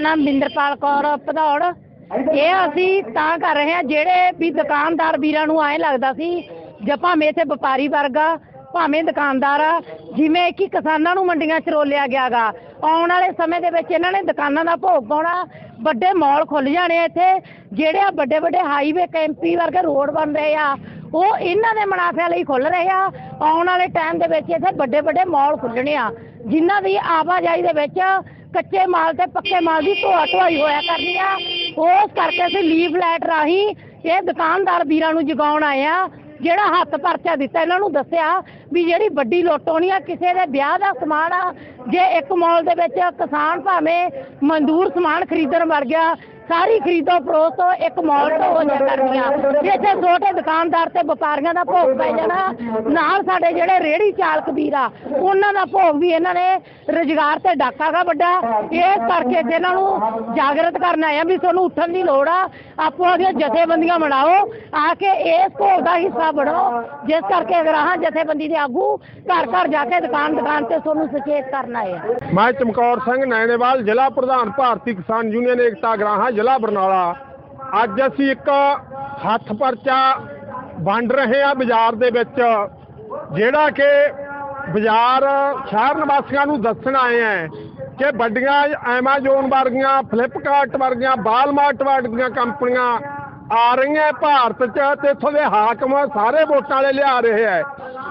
ਨਾਮ ਬਿੰਦਰਪਾਲ ਕੌਰ ਭਦੌੜ। ਇਹ ਅਸੀਂ ਤਾਂ ਕਰ ਰਹੇ ਹਾਂ ਜਿਹੜੇ ਵੀ ਦੁਕਾਨਦਾਰ ਵੀਰਾਂ ਨੂੰ ਐਂ ਲੱਗਦਾ ਸੀ ਜਾਂ ਭਾਵੇਂ ਇੱਥੇ ਵਪਾਰੀ ਵਰਗਾ ਭਾਵੇਂ ਦੁਕਾਨਦਾਰ ਆ, ਜਿਵੇਂ ਕਿ ਕਿਸਾਨਾਂ ਨੂੰ ਮੰਡੀਆਂ 'ਚ ਰੋਲਿਆ ਗਿਆਗਾ ਆਉਣ ਵਾਲੇ ਸਮੇਂ ਦੇ ਵਿੱਚ ਇਹਨਾਂ ਨੇ ਦੁਕਾਨਾਂ ਦਾ ਭੋਗ ਪਾਉਣਾ, ਵੱਡੇ ਮਾਲ ਖੁੱਲ ਜਾਣੇ ਆ ਇੱਥੇ। ਜਿਹੜੇ ਆ ਵੱਡੇ ਵੱਡੇ ਹਾਈਵੇ ਕੈਂਪੀ ਵਰਗੇ ਰੋਡ ਬਣ ਰਹੇ ਆ, ਉਹ ਇਹਨਾਂ ਦੇ ਮੁਨਾਫਿਆਂ ਲਈ ਖੁੱਲ ਰਹੇ ਆ। ਆਉਣ ਵਾਲੇ ਟਾਈਮ ਦੇ ਵਿੱਚ ਇੱਥੇ ਵੱਡੇ ਵੱਡੇ ਮਾਲ ਖੁੱਲਣੇ ਆ। ਜਿਨ੍ਹਾਂ ਦੀ ਆਵਾਜਾਈ ਦੇ ਵਿੱਚ ਕੱਚੇ ਮਾਲ ਤੇ ਪੱਕੇ ਮਾਲ ਦੀ ਢੋਆ ਢੋਆਈ ਹੋਇਆ ਕਰਨੀ ਆ। ਉਸ ਕਰਕੇ ਅਸੀਂ ਲੀਵ ਲੈਟ ਰਾਹੀਂ ਇਹ ਦੁਕਾਨਦਾਰ ਵੀਰਾਂ ਨੂੰ ਜਗਾਉਣ ਆਏ ਆ, ਜਿਹੜਾ ਹੱਥ ਪਰਚਾ ਦਿੱਤਾ, ਇਹਨਾਂ ਨੂੰ ਦੱਸਿਆ ਵੀ ਜਿਹੜੀ ਵੱਡੀ ਲੁੱਟ ਹੋਣੀ ਆ, ਕਿਸੇ ਦੇ ਵਿਆਹ ਦਾ ਸਮਾਨ ਆ, ਜੇ ਇੱਕ ਮਾਲ ਦੇ ਵਿੱਚ ਕਿਸਾਨ ਭਾਵੇਂ ਮਜ਼ਦੂਰ ਸਮਾਨ ਖਰੀਦਣ ਵਰ ਗਿਆ ਸਾਰੀ ਖਰੀਦੋ ਫਰੋਖਤੋ ਇੱਕ ਮਾਲ ਤੋਂ ਹੋ ਜਾ ਕਰਨੀਆਂ ਇੱਥੇ ਛੋਟੇ ਦੁਕਾਨਦਾਰ ਤੇ ਵਪਾਰੀਆਂ ਦਾ ਭੋਗ ਪੈ ਜਾਣਾ। ਨਾਲ ਸਾਡੇ ਜਿਹੜੇ ਰੇੜੀ ਚਾਲਕ ਵੀਰ ਆ, ਉਹਨਾਂ ਦਾ ਭੋਗ ਵੀ ਇਹਨਾਂ ਨੇ ਰੁਜ਼ਗਾਰ ਤੇ ਡਾਕਾ ਗਾ ਵੱਡਾ। ਇਸ ਕਰਕੇ ਇਹਨਾਂ ਨੂੰ ਜਾਗਰਤ ਕਰਨ ਆਏ ਵੀ ਤੁਹਾਨੂੰ ਉੱਠਣ ਦੀ ਲੋੜ ਆ। ਆਪੋ ਆਪਣੀਆਂ ਜਥੇਬੰਦੀਆਂ ਬਣਾਓ, ਆ ਕੇ ਇਸ ਭੋਗ ਦਾ ਹਿੱਸਾ ਬਣੋ ਜਿਸ ਕਰਕੇ ਅਗਰਾਹਾਂ ਜਥੇਬੰਦੀ ਦੇ ਆਗੂ ਘਰ ਘਰ ਜਾ ਕੇ ਦੁਕਾਨ ਦੁਕਾਨ ਤੇ ਤੁਹਾਨੂੰ ਸੁਚੇਤ ਕਰਨ ਆਏ ਆ। ਮੈਂ ਚਮਕੌਰ ਸਿੰਘ ਨੈਣੇਵਾਲ, ਜ਼ਿਲ੍ਹਾ ਪ੍ਰਧਾਨ, ਭਾਰਤੀ ਕਿਸਾਨ ਯੂਨੀਅਨ ਏਕਤਾ ਗਰਾਹਾਂ ਜ਼ਿਲ੍ਹਾ ਬਰਨਾਲਾ, ਅੱਜ ਅਸੀਂ ਇੱਕ ਹੱਥ ਪਰਚਾ ਵੰਡ ਰਹੇ ਆ ਬਾਜ਼ਾਰ ਦੇ ਵਿੱਚ, ਜਿਹੜਾ ਕਿ ਬਾਜ਼ਾਰ ਸ਼ਹਿਰ ਨਿਵਾਸੀਆਂ ਨੂੰ ਦੱਸਣ ਆਏ ਆ ਕਿ ਵੱਡੀਆਂ ਐਮਾਜ਼ੋਨ ਵਰਗੀਆਂ ਫਲਿੱਪਕਾਰਟ ਵਰਗੀਆਂ ਬਾਲਮਾਰਟ ਵਰਗੀਆਂ ਕੰਪਨੀਆਂ ਆ ਰਹੀਆਂ ਭਾਰਤ 'ਚ ਤੇ ਇੱਥੋਂ ਦੇ ਹਾਕਮ ਸਾਰੇ ਵੋਟਾਂ ਵਾਲੇ ਲਿਆ ਰਹੇ ਆ।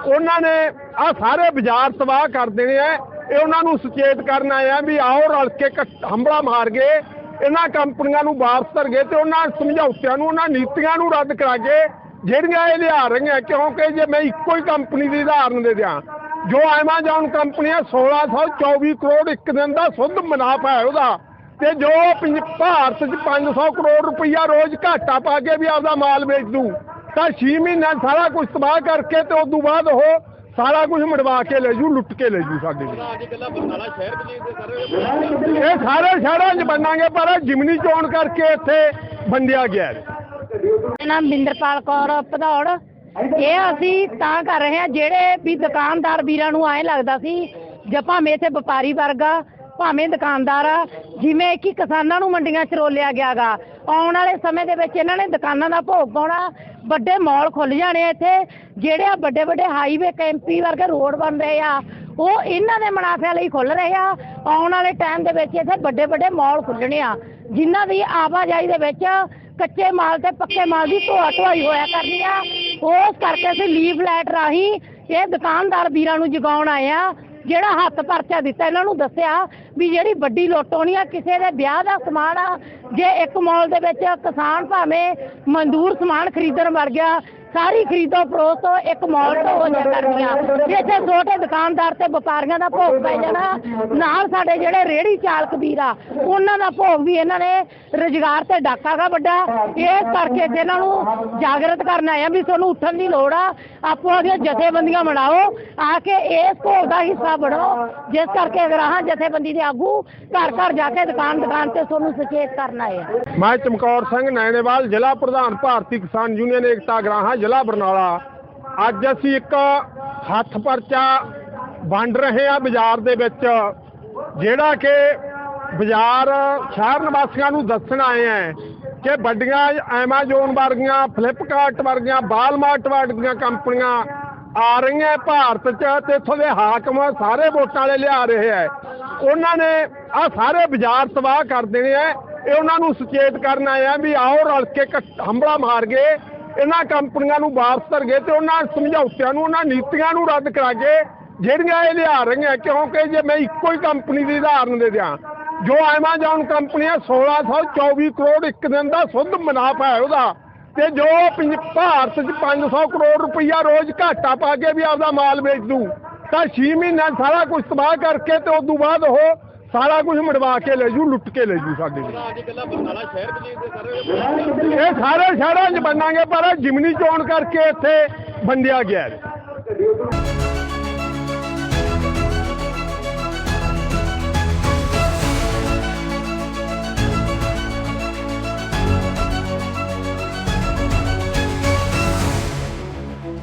ਉਹਨਾਂ ਨੇ ਆ ਸਾਰੇ ਬਾਜ਼ਾਰ ਤਬਾਹ ਕਰ ਦੇਣੇ ਆ। ਇਹ ਉਹਨਾਂ ਨੂੰ ਸੁਚੇਤ ਕਰਨ ਆਏ ਵੀ ਆਓ ਰਲ ਕੇ ਇਕੱਠ- ਮਾਰ ਗਏ ਇਹਨਾਂ ਕੰਪਨੀਆਂ ਨੂੰ ਵਾਪਸ ਕਰ ਗਏ ਤੇ ਉਹਨਾਂ ਸਮਝੌਤਿਆਂ ਨੂੰ, ਉਹਨਾਂ ਨੀਤੀਆਂ ਨੂੰ ਰੱਦ ਕਰਾ ਕੇ ਜਿਹੜੀਆਂ ਇਹ ਲਿਆ ਰਹੀਆਂ, ਕਿਉਂਕਿ ਜੇ ਮੈਂ ਇੱਕੋ ਹੀ ਕੰਪਨੀ ਦੀ ਉਦਾਹਰਨ ਦੇ ਦਿਆਂ, ਜੋ ਐਮਾਜ਼ੋਨ ਕੰਪਨੀ ਹੈ 1624 ਕਰੋੜ ਇੱਕ ਦਿਨ ਦਾ ਸੁੱਧ ਮੁਨਾਫਾ ਹੈ ਉਹਦਾ ਤੇ ਜੋ ਪੰਜ- ਭਾਰਤ 'ਚ 500 ਕਰੋੜ ਰੁਪਈਆ ਰੋਜ਼ ਘਾਟਾ ਪਾ ਕੇ ਵੀ ਆਪਦਾ ਮਾਲ ਵੇਚ ਦੂ ਤਾਂ 6 ਮਹੀਨਿਆਂ ਸਾਰਾ ਕੁਝ ਤਬਾਹ ਕਰਕੇ ਤੇ ਉਸ ਤੋਂ ਬਾਅਦ ਉਹ ਸਾਰਾ ਕੁਝ ਮੜਵਾ ਕੇ ਲੈ ਜੂ ਲੁੱਟ ਕੇ ਲੈ ਜੂ ਸਾਡੇ ਅੱਜ ਬਰਨਾਲਾ ਸ਼ਹਿਰ ਵਿੱਚ ਸਾਰੇ ਇਹ ਸਾਰੇ ਸ਼ਹਿਰਾਂ 'ਚ ਬਣਾਂਗੇ ਪਰ ਜਿਮਨੀ ਚੋਣ ਕਰਕੇ ਇੱਥੇ ਵੰਡਿਆ ਗਿਆ ਨਾਮ ਬਿੰਦਰਪਾਲ ਕੌਰ ਭਦੌੜ। ਇਹ ਅਸੀਂ ਤਾਂ ਕਰ ਰਹੇ ਹਾਂ ਜਿਹੜੇ ਵੀ ਦੁਕਾਨਦਾਰ ਵੀਰਾਂ ਨੂੰ ਐਂ ਲੱਗਦਾ ਸੀ ਜਾਂ ਭਾਵੇਂ ਇੱਥੇ ਵਪਾਰੀ ਵਰਗਾ ਭਾਵੇਂ ਦੁਕਾਨਦਾਰ ਆ ਜਿਵੇਂ ਕਿ ਕਿਸਾਨਾਂ ਨੂੰ ਮੰਡੀਆਂ 'ਚ ਰੋਲਿਆ ਗਿਆਗਾ। ਆਉਣ ਵਾਲੇ ਸਮੇਂ ਦੇ ਵਿੱਚ ਇਹਨਾਂ ਨੇ ਦੁਕਾਨਾਂ ਦਾ ਭੋਗ ਪਾਉਣਾ, ਵੱਡੇ ਮਾਲ ਖੁੱਲ ਜਾਣੇ ਆ ਇੱਥੇ, ਜਿਹੜੇ ਆ ਵੱਡੇ ਵੱਡੇ ਹਾਈਵੇ ਕੈਂਪੀ ਵਰਗੇ ਰੋਡ ਬਣ ਰਹੇ ਆ, ਉਹ ਇਹਨਾਂ ਦੇ ਮੁਨਾਫਿਆਂ ਲਈ ਖੁੱਲ ਰਹੇ ਆ। ਆਉਣ ਵਾਲੇ ਟਾਈਮ ਦੇ ਵਿੱਚ ਇੱਥੇ ਵੱਡੇ ਵੱਡੇ ਮਾਲ ਖੁੱਲਣੇ ਆ। ਜਿਨ੍ਹਾਂ ਦੀ ਆਵਾਜਾਈ ਦੇ ਵਿੱਚ ਕੱਚੇ ਮਾਲ ਤੇ ਪੱਕੇ ਮਾਲ ਦੀ ਢੋਆ ਢੋਆਈ ਹੋਇਆ ਕਰਨੀ ਆ। ਉਸ ਕਰਕੇ ਅਸੀਂ ਲੀਵ ਲੈਟ ਰਾਹੀਂ ਇਹ ਦੁਕਾਨਦਾਰ ਵੀਰਾਂ ਨੂੰ ਜਗਾਉਣ ਆਏ ਆ। ਜਿਹੜਾ ਹੱਥ ਪਰਚਾ ਦਿੱਤਾ, ਇਹਨਾਂ ਨੂੰ ਦੱਸਿਆ ਵੀ ਜਿਹੜੀ ਵੱਡੀ ਲੁੱਟ ਆਉਣੀ ਆ, ਕਿਸੇ ਦੇ ਵਿਆਹ ਦਾ ਸਮਾਨ ਆ, ਜੇ ਇੱਕ ਮਾਲ ਦੇ ਵਿੱਚ ਕਿਸਾਨ ਭਾਵੇਂ ਮਜ਼ਦੂਰ ਸਮਾਨ ਖਰੀਦਣ ਵਰ ਗਿਆ ਸਾਰੀ ਖਰੀਦੋ ਫਰੋਖਤੋ ਇੱਕ ਮਾਲ ਤੋਂ ਹੋ ਜਾ ਕਰਨੀਆਂ ਇੱਥੇ ਛੋਟੇ ਦੁਕਾਨਦਾਰ ਤੇ ਵਪਾਰੀਆਂ ਦਾ ਭੋਗ ਪੈ ਜਾਣਾ। ਨਾਲ ਸਾਡੇ ਜਿਹੜੇ ਰੇੜੀ ਚਾਲਕ ਵੀਰ ਆ, ਉਹਨਾਂ ਦਾ ਭੋਗ ਵੀ ਇਹਨਾਂ ਨੇ ਰੁਜ਼ਗਾਰ ਤੇ ਡਾਕਾ ਵੱਡਾ। ਇਸ ਕਰਕੇ ਇਹਨਾਂ ਨੂੰ ਜਾਗਰਤ ਕਰਨ ਆਏ ਵੀ ਤੁਹਾਨੂੰ ਉੱਠਣ ਦੀ ਲੋੜ ਆ। ਆਪੋ ਆਪਣੀਆਂ ਜਥੇਬੰਦੀਆਂ ਬਣਾਓ, ਆ ਕੇ ਇਸ ਭੋਗ ਦਾ ਹਿੱਸਾ ਬਣੋ ਜਿਸ ਕਰਕੇ ਅਗਰਾਹਾਂ ਜਥੇਬੰਦੀ ਦੇ ਆਗੂ ਘਰ ਘਰ ਜਾ ਕੇ ਦੁਕਾਨ ਦੁਕਾਨ ਤੇ ਤੁਹਾਨੂੰ ਸੁਚੇਤ ਕਰਨ ਆਏ ਆ। ਮੈਂ ਚਮਕੌਰ ਸਿੰਘ ਨੈਣੇਵਾਲ ਜ਼ਿਲ੍ਹਾ ਪ੍ਰਧਾਨ, ਭਾਰਤੀ ਕਿਸਾਨ ਯੂਨੀਅਨ ਏਕਤਾ ਗਰਾਹਾਂ ਜ਼ਿਲ੍ਹਾ ਬਰਨਾਲਾ, ਅੱਜ ਅਸੀਂ ਇੱਕ ਹੱਥ ਪਰਚਾ ਵੰਡ ਰਹੇ ਆ ਬਾਜ਼ਾਰ ਦੇ ਵਿੱਚ, ਜਿਹੜਾ ਕਿ ਬਾਜ਼ਾਰ ਸ਼ਹਿਰ ਨਿਵਾਸੀਆਂ ਨੂੰ ਦੱਸਣ ਆਏ ਆ ਕਿ ਵੱਡੀਆਂ ਐਮਾਜ਼ੋਨ ਵਰਗੀਆਂ ਫਲਿੱਪਕਾਰਟ ਵਰਗੀਆਂ ਬਾਲਮਾਰਟ ਵਰਗੀਆਂ ਕੰਪਨੀਆਂ ਆ ਰਹੀਆਂ ਭਾਰਤ 'ਚ ਤੇ ਇੱਥੋਂ ਦੇ ਹਾਕਮ ਸਾਰੇ ਵੋਟਾਂ ਵਾਲੇ ਲਿਆ ਰਹੇ ਆ ਉਹਨਾਂ ਨੇ ਆ ਸਾਰੇ ਬਾਜ਼ਾਰ ਤਬਾਹ ਕਰ ਦੇਣੇ ਆ ਇਹ ਉਹਨਾਂ ਨੂੰ ਸੁਚੇਤ ਕਰਨ ਆਏ ਆ ਵੀ ਆਓ ਰਲ ਕੇ ਇਕੱਠ- ਮਾਰ ਗਏ। ਇਹਨਾਂ ਕੰਪਨੀਆਂ ਨੂੰ ਵਾਪਸ ਕਰ ਗਏ ਤੇ ਉਹਨਾਂ ਸਮਝੌਤਿਆਂ ਨੂੰ, ਉਹਨਾਂ ਨੀਤੀਆਂ ਨੂੰ ਰੱਦ ਕਰਾ ਕੇ ਜਿਹੜੀਆਂ ਇਹ ਲਿਆ ਰਹੀਆਂ, ਕਿਉਂਕਿ ਜੇ ਮੈਂ ਇੱਕੋ ਹੀ ਕੰਪਨੀ ਦੀ ਉਦਾਹਰਨ ਦੇ ਦਿਆਂ, ਜੋ ਐਮਾਜ਼ੋਨ ਕੰਪਨੀ ਹੈ 1624 ਕਰੋੜ ਇੱਕ ਦਿਨ ਦਾ ਸੁੱਧ ਮੁਨਾਫਾ ਹੈ ਉਹਦਾ। ਤੇ ਜੋ ਪੰਜ- ਭਾਰਤ 'ਚ 500 ਕਰੋੜ ਰੁਪਈਆ ਰੋਜ਼ ਘਾਟਾ ਪਾ ਕੇ ਵੀ ਆਪਦਾ ਮਾਲ ਵੇਚ ਦੂ, ਤਾਂ 6 ਮਹੀਨਾ ਸਾਰਾ ਕੁਝ ਤਬਾਹ ਕਰਕੇ ਤੇ ਉਸ ਤੋਂ ਬਾਅਦ ਉਹ ਸਾਰਾ ਕੁਝ ਮੜਵਾ ਕੇ ਲੈ ਜੂ, ਲੁੱਟ ਕੇ ਲੈ ਜੂ ਸਾਡੇ ਕੋਲ ਇਹ ਸਾਰੇ ਸ਼ਹਿਰਾਂ 'ਚ ਬਣਾਂਗੇ, ਪਰ ਜਿਮਨੀ ਚੋਣ ਕਰਕੇ ਇੱਥੇ ਵੰਡਿਆ ਗਿਆ ਹੈ।